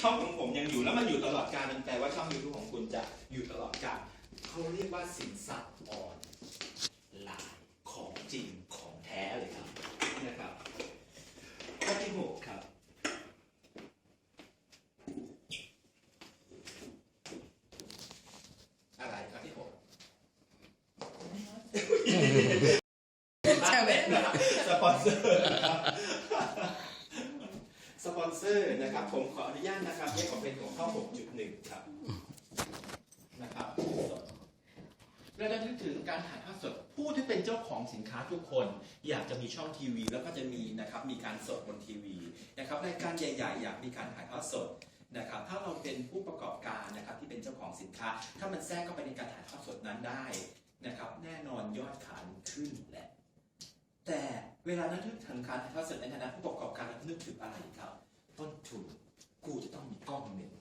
ช่องของผมยังอยู่แล้วมันอยู่ตลอดกาลมันแปลว่าช่องยูทูบของคุณจะอยู่ตลอดกาลเขาเรียกว่าสินทรัพย์ออนไลน์ของจริงของแท้เลยครับนะครับข้อที่หกครับอะไรข้อที่หก ใช่ไหม สปอนเซอร์นะครับสปอน เซอร์นะครับ ผมขออนุญาตนะครับเรียกของเป็นของข้อ 6.1 ครับนะครับเราจะนึกถึงการถ่ายทอดสดผู้ที่เป็นเจ้าของสินค้าทุกคน อยากจะมีช่องทีวี แล้วก็จะมีนะครับมีการสดบนทีวีนะครับรายการใหญ่ ๆ อยากมีการถ่ายทอดสดนะครับถ้าเราเป็นผู้ประกอบการนะครับที่เป็นเจ้าของสินค้า ถ้ามันแทรกเข้าไปในการถ่ายทอดสดนั้นได้นะครับแน่นอนยอดขายขึ้นแหละแต่เวลานั้นนึกถึงการถ่ายทอดสดในฐานะผู้ประกอบการเรานึกถึงอะไรครับ ต้นทุน กูจะต้องมีกล้องหนึ่ง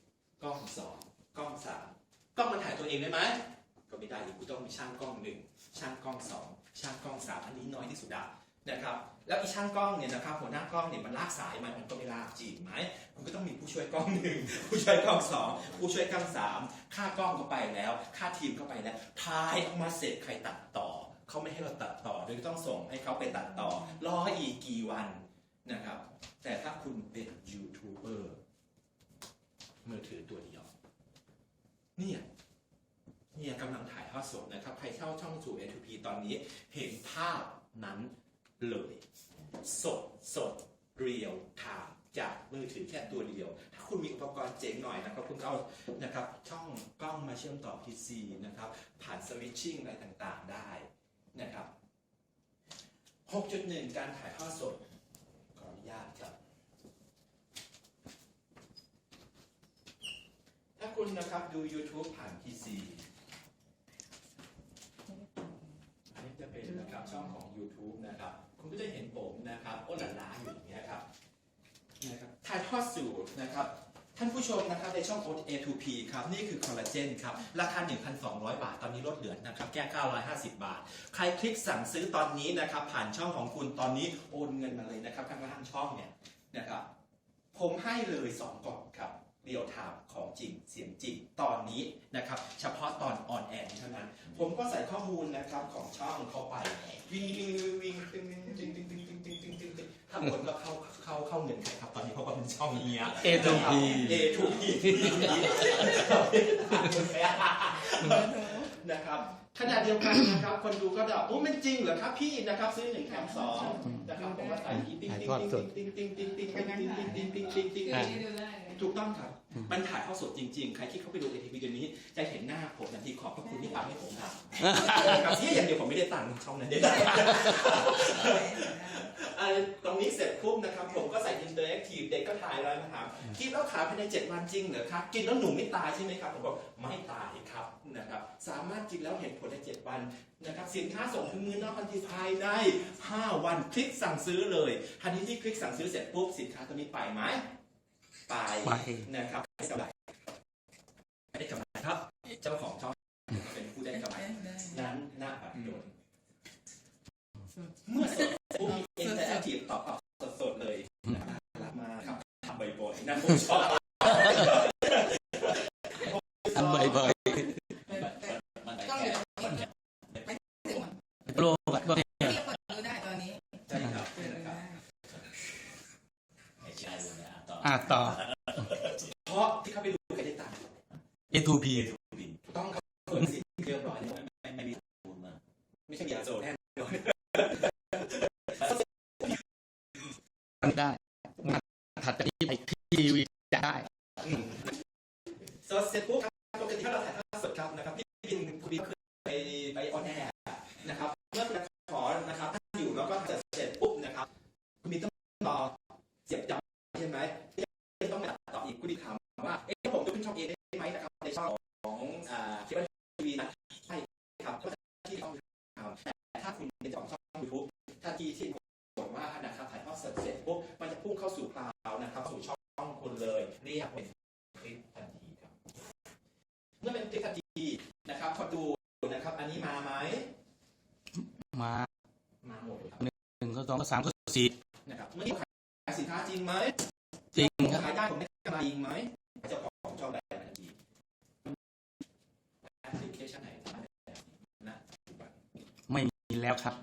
กล้องสองกล้องสามกล้องมันถ่ายตัวเองได้ไหมก็ไม่ได้อีกกูต้องมีช่างกล้องหนึ่งช่างกล้องสองช่างกล้องสามอันนี้น้อยที่สุดอะนะครับแล้วอีช่างกล้องเนี่ยนะครับหัวหน้ากล้องเนี่ยมันลากสายมันมันก็ไม่ลากจริงไหมคุณก็ต้องมีผู้ช่วยกล้องหนึ่งผู้ช่วยกล้องสองผู้ช่วยกล้องสามค่ากล้องก็ไปแล้ว ค่าทีมก็ไปแล้วถ่ายออกมาเสร็จใครตัดต่อเขาไม่ให้เราตัดต่อโดยต้องส่งให้เขาไปตัดต่อรออีกกี่วันนะครับ แต่ถ้าคุณเป็นยูทูบเบอร์มือถือตัวเดียวเนี่ยเนี่ยกำลังถ่ายทอดสดนะครับ ใครเข้าช่องสู่ A2P ตอนนี้เห็นภาพนั้นเลย สดสดเรียวถามจากมือถือแค่ตัวเดียว ถ้าคุณมีอุปกรณ์เจ๋งหน่อยนะครับคุณก็เอานะครับ ช่องกล้องมาเชื่อมต่อ PC นะครับ ผ่านสวิตชิ่งอะไรต่างๆได้นะครับ 6.1 การถ่ายทอดสด ขออนุญาตครับ ถ้าคุณนะครับดู YouTube ผ่าน PC อันนี้จะเป็นนะครับช่องของ YouTube นะครับ คุณก็จะเห็นผมนะครับโอ้หลาล้าอยู่อย่างเงี้ยครับนะครับถ่ายทอดสู่นะครับ ท่านผู้ชมนะครับในช่อง A2P ครับ นี่คือคอลลาเจนครับ ราคา 1,200 บาท ตอนนี้ลดเหลือนะครับ แค่ 950 บาท ใครคลิกสั่งซื้อตอนนี้นะครับ ผ่านช่องของคุณตอนนี้โอนเงินมาเลยนะครับข้างล่างช่องเนี่ยนะครับผมให้เลย 2 กล่องครับ เรียลไทม์ของจริงเสียงจริงตอนนี้นะครับ เฉพาะตอนออนแอร์เท่านั้น ผมก็ใส่ข้อมูลนะครับของช่องเข้าไป วิ่งวิ่งวิ่งวิ่งวิ่งวิ่งวิ่งวิ่งวิ่งวิ่งวิ่งวิ่งวิ่งทั้งหมดก็เข้าเข้าเข้าเงินใครครับ ตอนนี้เพราะว่าเป็นช่องเนี้ย A2P A2P ขณะเดียวกันนะครับคนดูก็จะโอ้มันจริงเหรอครับพี่นะครับซื้อหนึ่งแถมสองนะครับผมก็ใส่ติ๊งติ๊งติ๊งติ๊งติ๊งติ๊งติ๊งติ๊งติ๊งติ๊งติ๊งติ๊งติ๊งติ๊งติ๊งดูนี่ดูได้เลยถูกต้องครับมันถ่ายทอดสดจริงๆ ใครที่เข้าไปดูเอทีวีเดือนนี้ จะเห็นหน้าผมทันทีขอบพระคุณที่ทำให้ผมทำครับที่อย่างเดียวผมไม่ได้ตังค์ช่องนั้นได้อ่า ตรงนี้เสร็จปุ๊บนะครับ ผมก็ใส่อินเตอร์แอคทีฟเด็กก็ถ่ายแล้วนะครับกินแล้วขายภายใน 7 วันจริงเหรอครับ กินแล้วหนูไม่ตายใช่ไหมครับ ผมบอกไม่ตายครับนะครับ สามารถกินแล้วเห็นผลใน 7 วันนะครับ สินค้าส่งถึงมือนอกทันทีภายใน 5 วันคลิกสั่งซื้อเลยทันทีที่คลิกสั่งซื้อเสร็จปุ๊บสินค้าตัวนี้ไปไหมไปไปนะครับได้กำไรได้กำไรครับ เจ้าของช่องเป็นผู้ได้กำไรนั้นหน้าบัตรโดนเมื่อสดปุ๊บมีอินเตอร์แอค นะผมชอบทำบ่อยมันต้องแค่อยู่ตรงนี้ไม่ถึงวันๆโปรก็ที่เปิดดูได้ตอนนี้ใช่ครับเปิดดูได้ไม่ใช่เลยนะต่ออะต่อ เพราะที่เขาไปดูใครได้ตังค์ A2P ต้องเขาเปิดสิเรียบร้อยแล้วไม่ไม่มีทุนมาไม่ใช่ยาโซแน่นอนได้มาถัดจากนี้ไปที วีจะได้สดเสร็จปุ๊บครับปกติถ้าเราถ่ายทอดสดครับนะครับพี่บินคุณบินเคยไปไปออนแอร์นะครับเมื่อคุณขอนะครับถ้าอยู่แล้วก็จะเสร็จปุ๊บนะครับ คุณบินต้องต่อเสียบจับใช่ไหมยังต้องตัดต่ออีกคุณบินถามว่าเอ๊ะผมจะขึ้นช่องเอได้ไหมนะครับในช่องของอ่าเคเบิลทีวีนะใช่ครับก็ที่ต้องทำแต่ถ้าคุณเป็นเจ้าของช่องยูทูบถ้าที่ที่กดว่านะครับถ่ายทอดสดเสร็จปุ๊บมันจะพุ่งเข้าสู่คลาว รียกเป็นคลิปทันทีครับเมื่อเป็นคลิปทันทีนะครับขอดูนะครับ อันนี้มาไหมมามาหมดเลยครับหนึ่งก็สองก็สามก็สี่นะครับเมื่อกี้ขายสินค้าจริงไหมจริงครับขายได้ผมได้กำไรจริงไหมเจ้าของช่องได้ทันทีแอปพลิเคชันไหนนะไม่มีแล้วครับ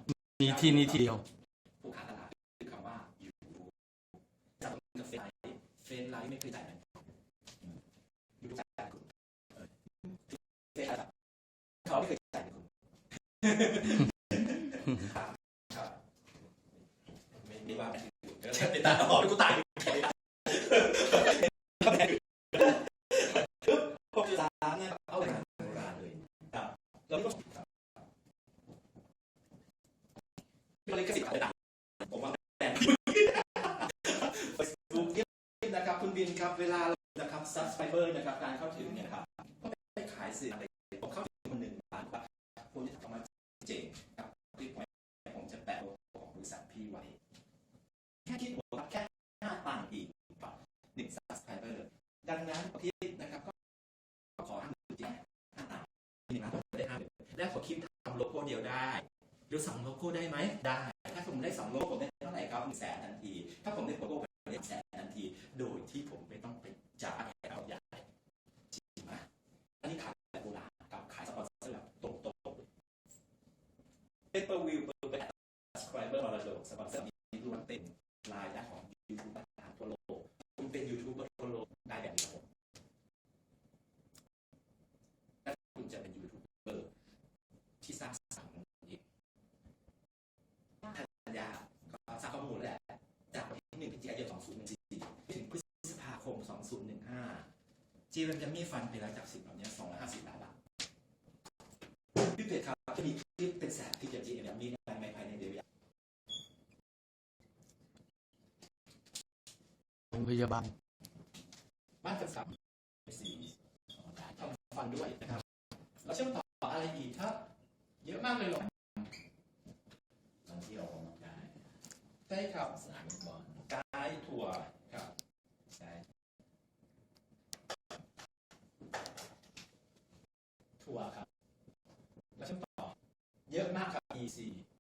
มีที่นี่ทีเดียว ผู้ค้าตลาดคือคำว่า YouTube จับกับเฟซไลท์เฟซไลท์ไม่เคยจ่ายเงินยูทูบจ่ายคุณเออเฟซไลท์เขาไม่เคยจ่ายเงินคุณครับครับ ไม่ม่ว่ากันอยู่เดี๋ยวจะไปตัดต่อให้กูตายหกจุดสามนะครับเอาไปโบราณบแล้วก็ครับเลยกระสิบอะไรต่างผมว่าแต่เฟซบุ๊กนะครับคุณบินครับเวลานะครับ subscriber นะครับการเข้าถึงเนี่ยครับก็ไปขายสื่ออะไรผมเข้าถึงคนหนึ่งล้านว่าคุณจะทำมาเจ๋งครับคลิปไว้ผมจะแปะโลโก้ของบริษัทพี่ไว้ แค่คิดหัวแค่ห้าตังค์อีกหนึ่ง subscriber ดังนั้นพี่นะครับก็ขอห้าหมื่นจริงห้าตังค์ หนึ่งล้านผมได้ห้าหมื่นแล้วขอคิดทำโลโก้เดียวได้ หรือสองโลโก้ได้ไหมได้ ถ้าผมได้สองโลโก้ผมได้เท่าไหร่ครับหนึ่งแสนทันที ถ้าผมได้โลโก้ผมได้แสนทันที โดยที่ผมไม่ต้องไปจ่ายเอาใหญ่จริงไหมอันนี้ขายแบบโบราณกับขายสปอนเซอร์แบบตรงๆเป็นเปอร์วิวเปอร์แบ subscriber มาระดสปอนเซอร์มีล้วนเป็นรายได้ของ YouTube ต่างๆทั่วโลก คุณเป็น YouTuber ทั่วโลกได้แบบนี้ผมและคุณจะเป็น YouTuber ที่สร้างสรรค์อีกทันยาก็สร้างข้อมูลแหละ จากวันที่หนึ่งพฤศจิกายน2014ถึงพฤษภาคม 2015 จีเอ็มจะมีฟันไปแล้วจากสิ่งเหล่านี้250ล้านบาทพี่เพจครับจะมีคลิปเป็นแสนที่จะจีเอ็มมีงานในภายในเดือนโรงพยาบาลบ้านจัดสรรสี่ทำฟันด้วยนะครับแล้วเชื่อมต่ออะไรอีกครับ เยอะมากเลยหรอท่องเที่ยวได้ใช่ครับสนามบอลไกด์ทัวร์ครับใช่ ทัว